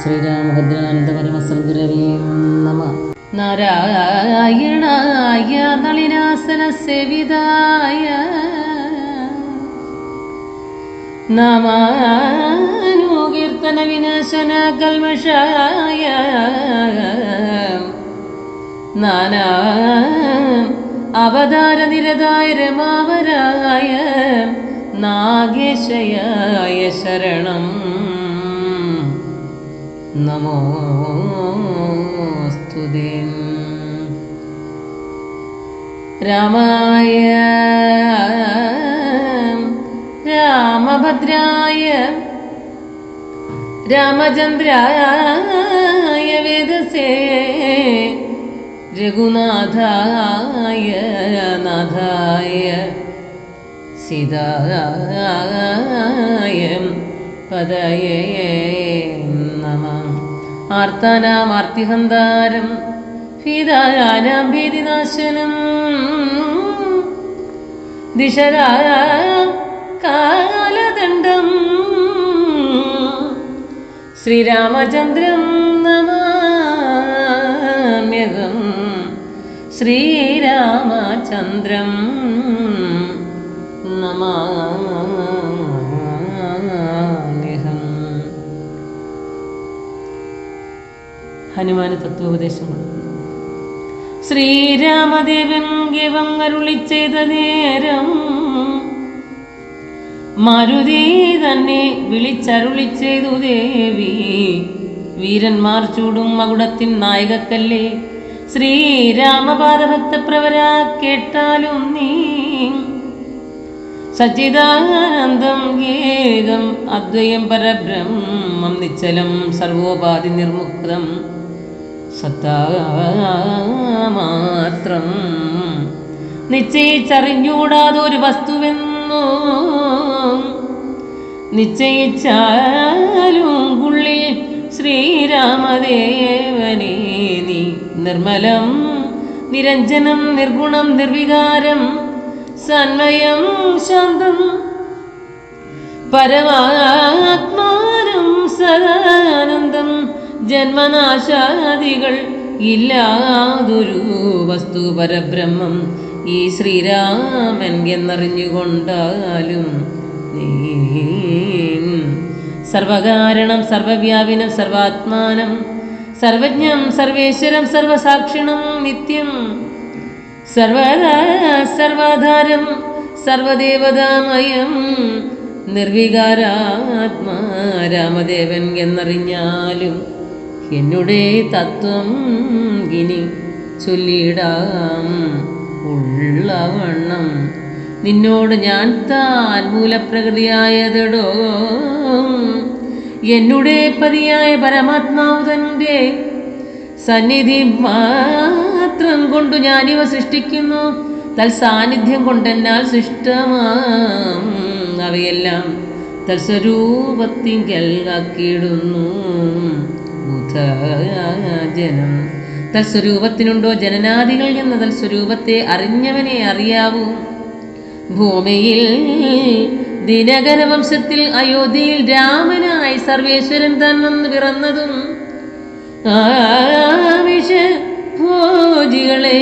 ശ്രീരാമഭദ്രാനന്ദ പരമസദ്ഗുരവേ നമ. നാരായണായ നളിനാസന സേവിതായ നമാനുകീർത്തന വിനാശന കൽമഷായ നാനാ അവതാര നിരതായ രമാവരായ നാഗേശയായ ശരണം. നമോസ്തുതേ രാമായ രാമഭദ്രായ രാമചന്ദ്രായ വേദസേ രഘുനാഥായ നാഥായ സീതായ പദയേ നമ. ആർത്താനാമാർത്തിഹന്താരം ഭീതാനാം ഭീതിനാശനം. ദിശരായ കാലദണ്ഡം ശ്രീരാമചന്ദ്രം നമാമ്യകം ശ്രീരാമചന്ദ്രം നമാമ്യഹം ഹനുമാന് തത്വോപദേശം കൊടുക്കുന്നു ശ്രീരാമദേവൻ ഗവം അരുളി ചെയ്ത നേരം മരുതി തന്നെ വിളിച്ചരുളി ചെയ്തു ദേവി. വീരന്മാർ ചൂടും മകുടത്തിൻ നായകക്കല്ലേ. ശ്രീരാമപാദഭക്ത പ്രവര കേട്ടാലും നീ. സച്ചിദാനന്ദം ഏകം അദ്വയം പരബ്രഹ്മം നിശ്ചലം സർവോപാധി നിർമുക്തം സത്താമാത്രം നിശ്ചയിച്ചറിഞ്ഞൂടാതൊരു വസ്തുവെന്നു? നിശ്ചയിച്ചാലും ഉള്ളിൽ ശ്രീരാമദേവനെ നീ നിർമ്മലം നിരഞ്ജനം നിർഗുണം നിർവികാരം സന്മയം ശാന്തം പരമാത്മാനം സദാനന്ദം. ജന്മനാശാദികൾ ഇല്ലാതൊരു വസ്തു പരബ്രഹ്മം ഈ ശ്രീരാമൻ എന്നറിഞ്ഞുകൊണ്ടാലും സർവകാരണം സർവവ്യാപിനം സർവാത്മാനം സർവജ്ഞം സർവേശ്വരം സർവസാക്ഷിണം നിത്യം സർവദാ സർവാധാരം സർവദേവതാമയം നിർവികാരാത്മാ രാമദേവൻ എന്നറിഞ്ഞാലും എന്നുടെ തത്വം ഇനി ചൊല്ലിടാം. ഉള്ളവണ്ണം നിന്നോട് ഞാൻ താൻ മൂലപ്രകൃതിയായതടോ? എന്നുടെ പതിയായ പരമാത്മാവ് തന്റെ സന്നിധി മാത്രം കൊണ്ടു ഞാനിവ സൃഷ്ടിക്കുന്നു. തൽ സാന്നിധ്യം കൊണ്ടെന്നാൽ സൃഷ്ടമാം. അവയെല്ലാം തൽസ്വരൂപത്തിങ്കൽ ആക്കിയിടുന്നു. ബുധജനം തൽസ്വരൂപത്തിനുണ്ടോ ജനനാദികൾ എന്ന തൽസ്വരൂപത്തെ അറിഞ്ഞവനെ അറിയാവൂ. ഭൂമിയിൽ ദിനകര വംശത്തിൽ അയോധ്യയിൽ രാമനായി സർവേശ്വരൻ താൻ വന്ന് പിറന്നതും ആമിഷ ഭോജികളെ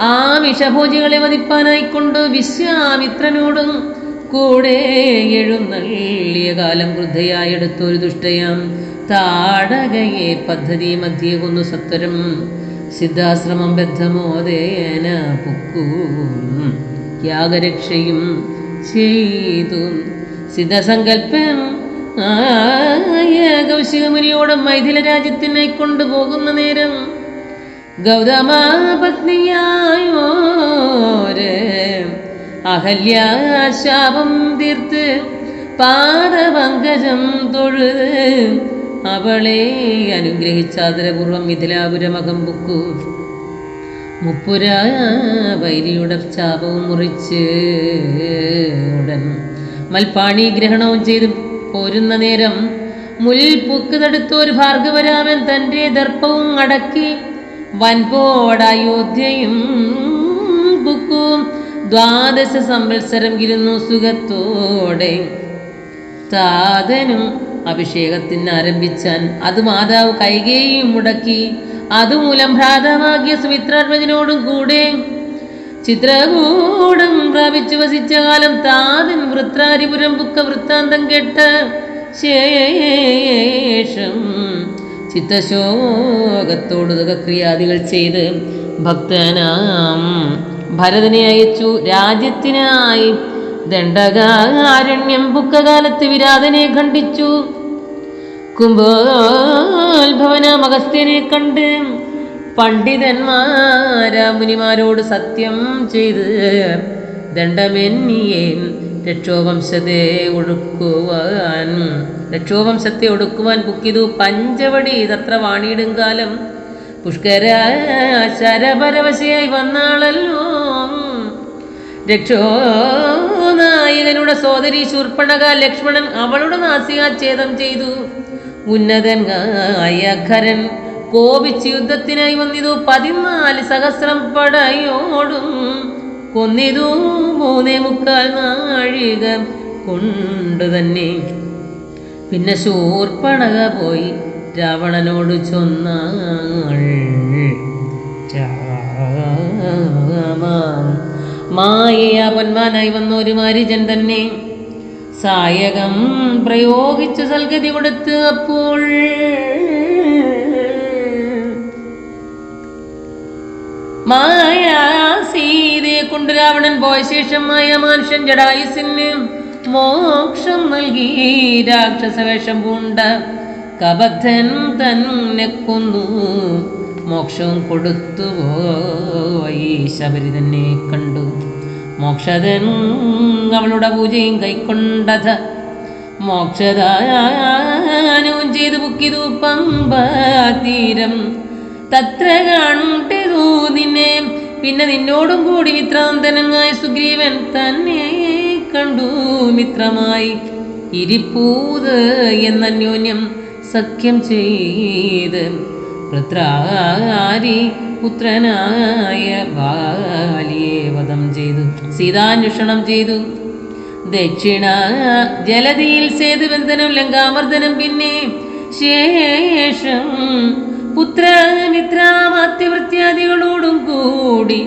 ആമിഷഭോജികളെ വധിപ്പാനായിക്കൊണ്ട് വിശ്വാമിത്രനോടും കൂടെ എഴുന്നള്ളിയ കാലം വൃദ്ധയായെടുത്തൊരു ദുഷ്ടയാം. താടകയെ പദ്ധതി മധ്യേ കൊന്നു സത്വരം. സിദ്ധാശ്രമം ബദ്ധമോദേന പുക്കൂ. യാഗരക്ഷയും ചെയ്തു. സിദ്ധസങ്കല്പം ആയ കൗശികമുനിയോടും മൈഥില രാജ്യത്തിനെ കൊണ്ടുപോകുന്ന നേരം ഗൗതമ പത്നിയായോര് അഹല്യാശാപം തീർത്ത് പാദപങ്കജം തൊഴുത് അവളെ അനുഗ്രഹിച്ചാദരപൂർവം മിഥിലാപുരമകം ബുക്കു മുപ്പുര വൈരിയുടെ ശാപവും മുറിച്ച് ഉടൻ മൽപ്പാണി ഗ്രഹണവും ചെയ്ത് പോരുന്ന നേരം മുൽപ്പൊക്ക് തടുത്ത ഒരു ഭാർഗവരാമൻ തന്റെ ദർപ്പവും അടക്കി വൻപോടയോധ്യയും ബുക്കും ദ്വാദശ സംവത്സരം ഇരുന്നു സുഖത്തോടെ താതനും അഭിഷേകത്തിന് ആരംഭിച്ചാൻ അത് മാതാവ് കൈകേയും മുടക്കി. അതുമൂലം ഭ്രാതമാകിയ സുമിത്രാത്മജനോടും കൂടെ ചിത്രകൂടം പ്രാപിച്ചു വസിച്ച കാലം താതൻ വൃത്രാരിപുരം ബുക്ക വൃത്താന്തം കേട്ട ശേഷം ചിത്തശോകത്തോട് ക്രിയാദികൾ ചെയ്ത് ഭക്തനാം ഭരതനെ അയച്ചു. രാജ്യത്തിനായി ദണ്ഡകാരണ്യം ബുക്കകാലത്ത് വിരാതനെ ഖണ്ഡിച്ചു. കുംഭോത്ഭവന അഗസ്ത്യനെ കണ്ട് പണ്ഡിതന്മാരാ മുനിമാരോട് സത്യം ചെയ്ത് ദണ്ഡമെന്നിയെ രക്ഷോവംശത്തെ ഒടുക്കുവാൻ രക്ഷോവംശത്തെ ഒടുക്കുവാൻ ബുക്കിതു പഞ്ചവടി തത്ര വാണിയിടും കാലം പുഷ്കര ശരപരവശയായി വന്നാളല്ലോ. രക്ഷോനായകനുടെ സോദരി ശൂർപ്പണക ലക്ഷ്മണൻ അവളുടെ നാസികാച്ഛേദം ചെയ്തു. ഉന്നതൻ ഖരൻ കോപിച്ച് യുദ്ധത്തിനായി വന്നിതു. പതിനാല് സഹസ്രം പടയോടും കൊന്നിതു. മൂന്നേ മുക്കാൽ നാഴിക കൊണ്ടു തന്നെ പിന്നെ ശൂർപ്പണക പോയി. രാവണനോട് ചൊന്നാൾ. മായയാ പൊന്മാനായി വന്ന ഒരു മാരിജൻ തന്നെ സായകം പ്രയോഗിച്ചു സൽഗതി കൊടുത്ത് അപ്പോൾ മായാ സീതയെ കൊണ്ട് രാവണൻ പോയ ശേഷം മായ മനുഷ്യൻ ജടായുസിന് മോക്ഷം നൽകി രാക്ഷസവേഷം പൂണ്ട കബദ്ധൻ തന്നെ കൊന്നു മോക്ഷവും കൊടുത്തു പോയി. ശബരി തന്നെ കണ്ടു. മോക്ഷതൻ അവളുടെ പൂജയും കൈക്കൊണ്ടത്. മോക്ഷദാനവും ചെയ്ത് ബുക്കിതു പമ്പതീരം തത്ര കണ്ടിതു നിന്നെ. പിന്നെ നിന്നോടും കൂടി മിത്രാന്തനങ്ങായ സുഗ്രീവൻ തന്നെ കണ്ടു. മിത്രമായി ഇരിപ്പൂത് എന്നന്യോന്യം സഖ്യം ചെയ്ത് വൃത്രാരി പുത്രനായ ബാലിയെ വധം ചെയ്തു. സീതാന്വേഷണം ചെയ്തു. ദക്ഷിണ ജലതിയിൽ സേതുബന്ധനം ലങ്കാമർദ്ദനം പിന്നെ ശേഷം പുത്രമിത്രാമാത്യവൃത്യാദികളോടും കൂടി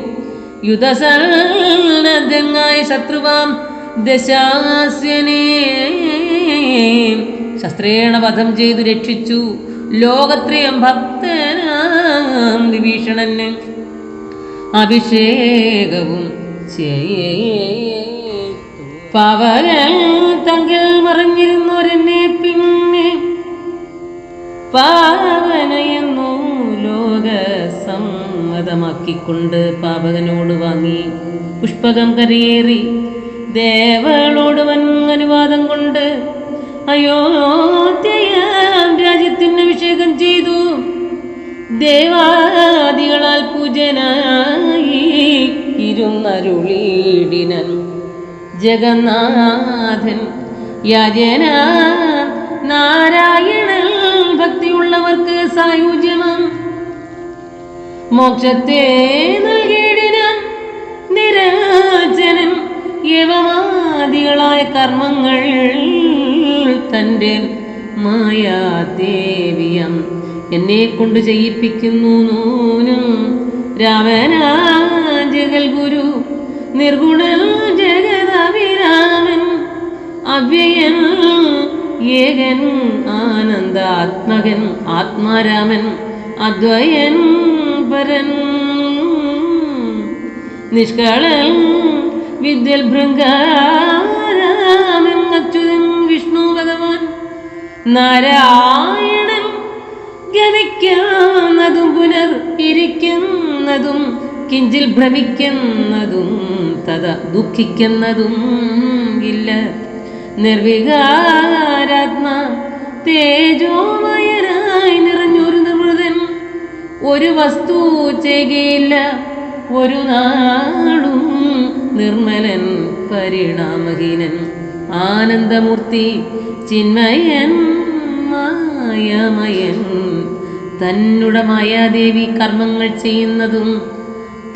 യുദ്ധസന്നദ്ധങ്ങായ ശത്രുവാം ദശാസ്യനെ ശസ്ത്രേണ വധം ചെയ്തു രക്ഷിച്ചു. ലോകത്രയം ഭക്തനാം വിഭീഷണന് അഭിഷേകവും പവര തങ്കിൽ മറിഞ്ഞിരുന്നൊരെന്നെ പിന്നെ പാവനയെന്നു ലോക സമ്മതമാക്കിക്കൊണ്ട് പാവകനോട് വാങ്ങി പുഷ്പകം കരയേറി ദേവളോട് വൻ അനുവാദം കൊണ്ട് അയോധ്യയാം രാജ്യത്തിന് അഭിഷേകം ചെയ്തു. ദേവാദികളാൽ പൂജനായി ഇരുന്നരുളീടിനൻ ജഗന്നാഥൻ. യജന നാരായണൻ ഭക്തിയുള്ളവർക്ക് സായുജ്യമം. മോക്ഷത്തെ നൽകിയിടിനാൻ നിരാജനൻ. യവമാദികളായ കർമ്മങ്ങൾ തന്റെ മായാദേവിയം എന്നെ കൊണ്ട് ചെയ്യിപ്പിക്കുന്നു നൂനും. രാമനാ ജഗൽ ഗുരു നിർഗുണ ജഗദഭിരാമൻ അവ്യയൻ ഏകൻ ആനന്ദാത്മകൻ ആത്മാരാമൻ അദ്വയൻ പരൻ. നിഷ്കളൻ വിദ്യൽ ഭൃംഗാരാമൻ നാരായണൻ ഗമിക്കുന്നതും പുനർ ഇരിക്കുന്നതും കിഞ്ചിൽ ഭ്രമിക്കുന്നതും തഥ ദുഃഖിക്കുന്നതും ഇല്ല. നിർവികാരാത്മ തേജോമയനായി നിറഞ്ഞൊരു നിർമൃതൻ ഒരു വസ്തു ചെയ്യയില്ല ഒരു നാളും നിർമ്മലൻ പരിണാമഹീനൻ ആനന്ദമൂർത്തി ചിന്മയൻ മായമയൻ തന്നുടെ മായാദേവി കർമ്മങ്ങൾ ചെയ്യുന്നതും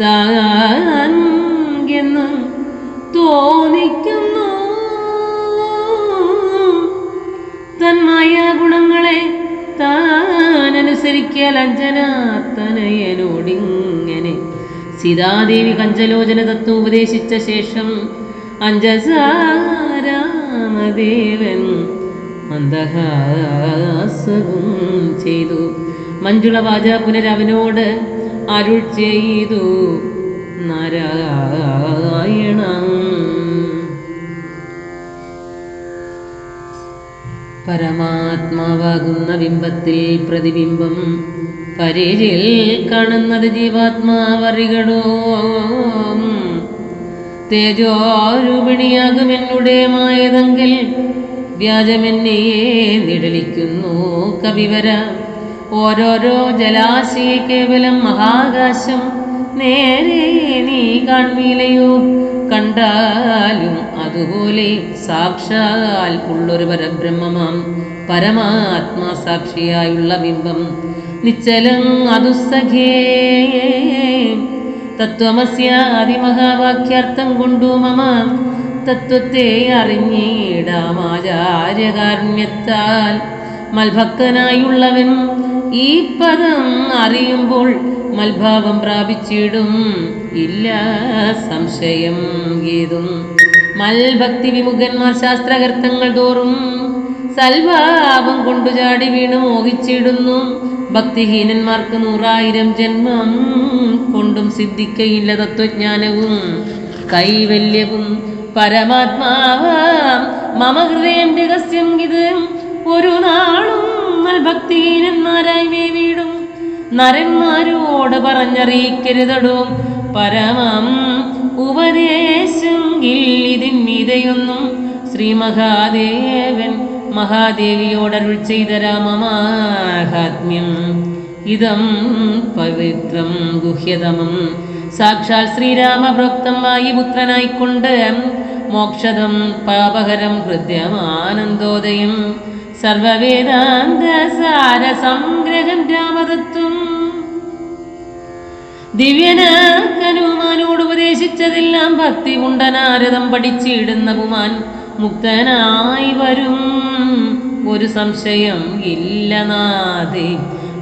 താൻ തോന്നിക്കുന്നു. തന്മായ ഗുണങ്ങളെ താനനുസരിക്കൽ അഞ്ജനാത്തനയനോടിങ്ങനെ സീതാദേവി കഞ്ചലോചന തത്വം ഉപദേശിച്ച ശേഷം അഞ്ജസാരാമദേവൻ മന്ദഹാസവും ചെയ്തു. മഞ്ജുള വാച പുനരവനോട് അരുൾ ചെയ്തു. നാരായണം പരമാത്മാവാകുന്ന ബിംബത്തിൽ പ്രതിബിംബം പരിചിൽ കാണുന്നത് ജീവാത്മാവറികടോ. തേജോരൂപിണിയാകും എന്നുടെ മായതെങ്കിൽ വ്യാജമെന്നെ നിഴലിക്കുന്നു കവിവര. ഓരോരോ ജലാശയ കേവലം മഹാകാശം. നേരെ നീ കാൺമീലയോ? കണ്ടാലും അതുപോലെ സാക്ഷാൽ ഉള്ളൊരു പരബ്രഹ്മമാം. പരമാത്മാ സാക്ഷിയായുള്ള ബിംബം. നിശ്ചലം അതുസഖേ. തത്വമസ്യാദിമഹാവാക്യാർത്ഥം കൊണ്ടു മമ. തത്വത്തെ അറിഞ്ഞിടാമാചാര്യകാരുണ്യത്താൽ മൽഭക്തനായുള്ളവൻ ഈ പദം അറിയുമ്പോൾ മൽഭാവം പ്രാപിച്ചിടും. ഇല്ല സംശയം ഏതും. മൽഭക്തി വിമുഖന്മാർ ശാസ്ത്രകർത്തങ്ങൾ തോറും സൽഭാവം കൊണ്ടു ചാടി വീണ് മോഹിച്ചിടുന്നു. ഭക്തിഹീനന്മാർക്ക് നൂറായിരം ജന്മം കൊണ്ടും സിദ്ധിക്കയില്ല തത്വജ്ഞാനവും. കൈവല്യവും പരമാത്മാവാം. മമ ഹൃദയം രഹസ്യം ഇത്. ഒരു നാളും ഭക്തിഹീനന്മാരായി വീടും. നരന്മാരോട് പറഞ്ഞറിയിക്കരുതടോ. പരമം ഉപദേശമെങ്കിൽ ഇതിന്മീതയൊന്നും ശ്രീ മഹാദേവൻ മഹാദേവിയോടരുൾ ചെയ്ത രാമമാഹാത്മ്യം. ഇതം പവിത്രം ഗുഹ്യതമം. സാക്ഷാൽ ശ്രീരാമഭക്തമായി പുത്രനായിക്കൊണ്ട് മോക്ഷതം മോക്ഷദം പാപഹരം ഹൃദ്യമാനന്ദോദയം. സർവവേദാന്ത സാര സംഗ്രഹം രാമതത്വം. ദിവ്യനാക്കനുമാനോട് ഉപദേശിച്ചതെല്ലാം ഭക്തി കുണ്ടനാരതം പഠിച്ചിടുന്ന പുമാൻ മുക്തനായി വരും. ഒരു സംശയം ഇല്ല നാദേ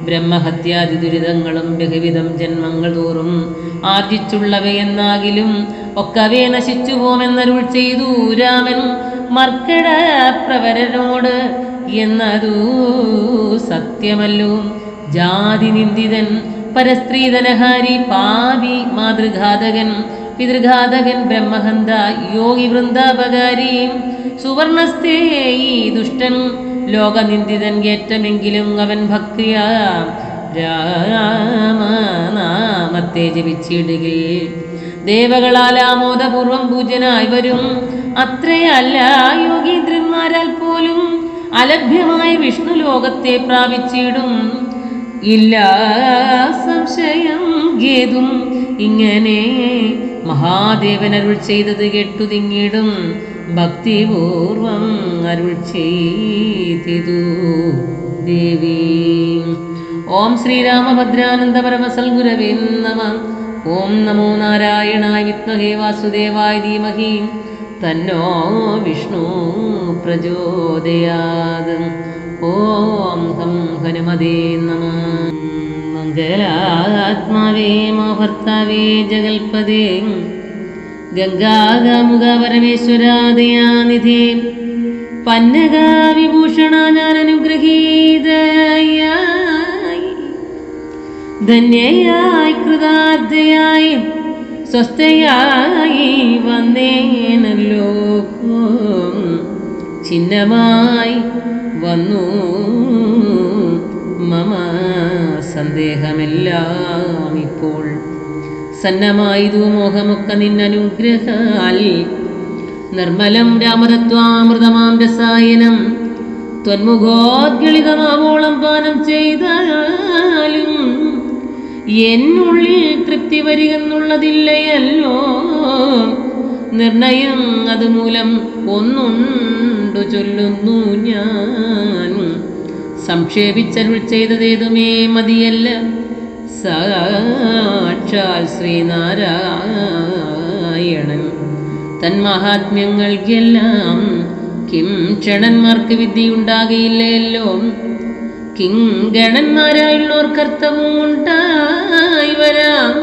ബ്രഹ്മഹത്യാദി ദുരിതങ്ങളും ബഹുവിധം ജന്മങ്ങൾ തോറും ആർജിച്ചുള്ളവയെന്നാകിലും ഒക്കവേ നശിച്ചു പോമെന്നരുൾ ചെയ്തു രാമൻ മർക്കട പ്രവരനോട് എന്നതു സത്യമല്ലോ. ജാതി നിന്ദിതൻ പരസ്ത്രീധനഹാരി പാപി മാതൃഘാതകൻ പിതൃഘാതകൻ ബ്രഹ്മഹന്ത യോഗി വൃന്ദാപകാരി ഈ ദുഷ്ടൻ ലോകനിന്ദിതൻ ഏറ്റമെങ്കിലും അവൻ ഭക്തിയ. രാമനാമത്തെ ജപിച്ചിടുകിൽ. ദേവകളാൽ ആമോദപൂർവം പൂജനായി വരും. അത്രയല്ല യോഗീന്ദ്രന്മാരാൽ പോലും അലഭ്യമായ വിഷ്ണു ലോകത്തെ പ്രാപിച്ചിടും. ഇല്ല സംശയം ഗേതും ഇങ്ങനെ മഹാദേവൻ അരുൾ ചെയ്തത് കേട്ടു തിങ്ങിടും. ഭക്തിപൂർവം അരുൾ ചെയ്തിതു ദേവി. ഓം ശ്രീരാമഭദ്രാനന്ദ പരമസൽ ഗുരവേ നമ. ഓം നമോ നാരായണായ വിത്മഹേ വാസുദേവായ ധീമഹി. തന്നോ വിഷ്ണു പ്രചോദയാത്. ഓം ഹം ഹനുമതേ നമ. മംഗലാത്മാവേ മോഹർത്താവേ ജഗൽപദേ ഗംഗാകാമുക പരമേശ്വരാദയാനിധി പന്നകാവിഭൂഷണ ഞാൻ അനുഗ്രഹീതയായി ധന്യയായി കൃതാർത്ഥയായി സ്വസ്ഥയായി വന്നേനല്ലോ ചിഹ്നമായി വന്നു മമ സന്ദേഹമെല്ലാം ഇപ്പോൾ സന്നമായതു മോഹമൊക്കെ നിന്നനുഗ്രഹാൽ. നിർമ്മലം രാമതത്വാമൃതമാം രസായനം ത്വന്മുഖോദ്ഗളിതമാവോളം പാനം ചെയ്താലും എന്നുള്ളിൽ തൃപ്തി വരികെന്നുള്ളതില്ലയല്ലോ നിർണയം അതുമൂലം ഒന്നുണ്ടു ചൊല്ലുന്നു ഞാൻ. സംക്ഷേപിച്ചരുൾ ചെയ്തതേതുമേ മതിയല്ല. സാക്ഷാൽ ശ്രീനാരായണൻ. തൻ മഹാത്മ്യങ്ങൾക്കെല്ലാം കിം ക്ഷണന്മാർക്ക് വിദ്യയുണ്ടാകയില്ലല്ലോ. കിങ്കണന്മാരായുള്ളോർ കർത്തവും ഉണ്ടായി വരാം.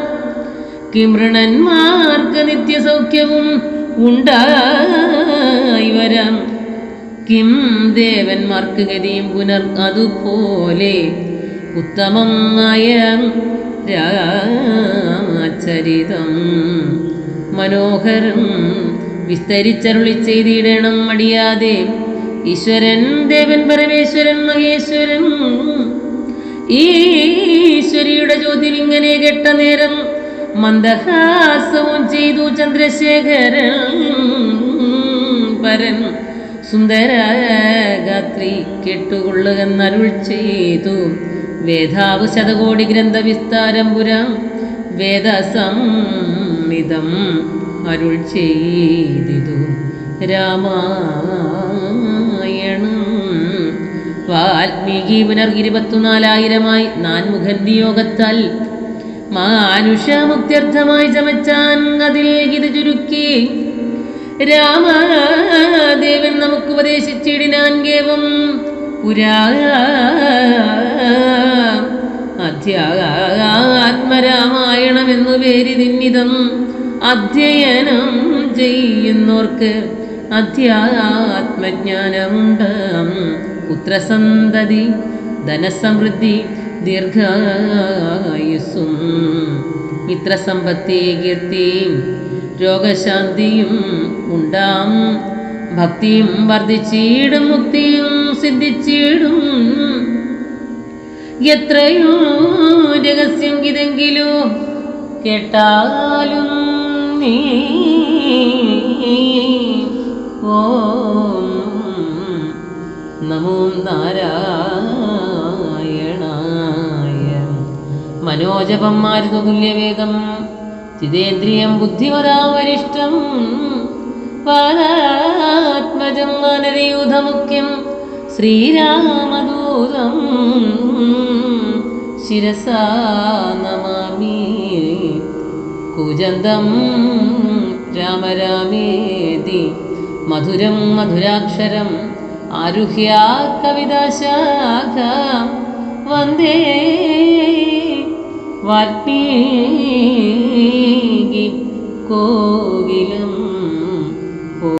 കിമൃണന്മാർക്ക് നിത്യസൗഖ്യവും ഉണ്ടായി വരാം. കിം ദേവന്മാർക്ക് ഗതിയും പുനർ അതുപോലെ ഉത്തമമായ രാചരിതം മനോഹരം. വിസ്തരിച്ചരുളി ചെയ്തിടണം മടിയാതെ. ഈശ്വരൻ ദേവൻ പരമേശ്വരൻ മഹേശ്വരൻ. ഈശ്വരിയുടെ ജ്യോതിലിങ്ങനെ കെട്ട നേരം മന്ദഹാസവും ചെയ്തു ചന്ദ്രശേഖരൻ പരൻ. സുന്ദരഗാത്രി കെട്ടുകൊള്ളുകെന്നരുൾ ചെയ്തു. വേദാവ് ശതകോടി ഗ്രന്ഥ വിസ്താരം പുരം. വേദസംമിതം അരുൾ ചെയ്തിതു രാമായണം. വാൽമീകി പുനർ ഇരുപത്തിനാലായിരമായി നാൻമുഖൻ നിയോഗത്താൽ മാനുഷമുക്ത്യർത്ഥമായി ചമച്ചാൻ അതിൽ ഇത് ചുരുക്കി. രാമദേവൻ നമുക്ക് ഉപദേശിച്ചിടിനാൻ കേവം പുരാ അധ്യാത്മരാമായണമെന്നു പേരി നിന്നിതം അധ്യയനം ചെയ്യുന്നോർക്ക് അധ്യാത്മജ്ഞാനമുണ്ട്. പുത്രസന്തതി ധനസമൃദ്ധി ദീർഘായുസ്സും മിത്രസമ്പത്തി കീർത്തിയും രോഗശാന്തിയും ഉണ്ടാം. ഭക്തിയും വർദ്ധിച്ചിടും മുക്തിയും സിദ്ധിച്ചിടും. എത്രയോ രഹസ്യം ഇതെങ്കിലോ കേട്ടാലും നീ ഓ നമോ നാരായണായ. മനോജപം തുല്യവേഗം ചിതേന്ദ്രിയം ബുദ്ധിപരാമരിഷ്ടം പാരാത്മജം വാനരയൂഥമുഖ്യം ശ്രീരാമദൂതം ശിരസാ നമാമി. കുജന്തം രാമരാമേതി. മധുരം മധുരാക്ഷരം ആരുഹ്യ കവിതാശാഖ. വന്ദേ വാൽമീകി കോ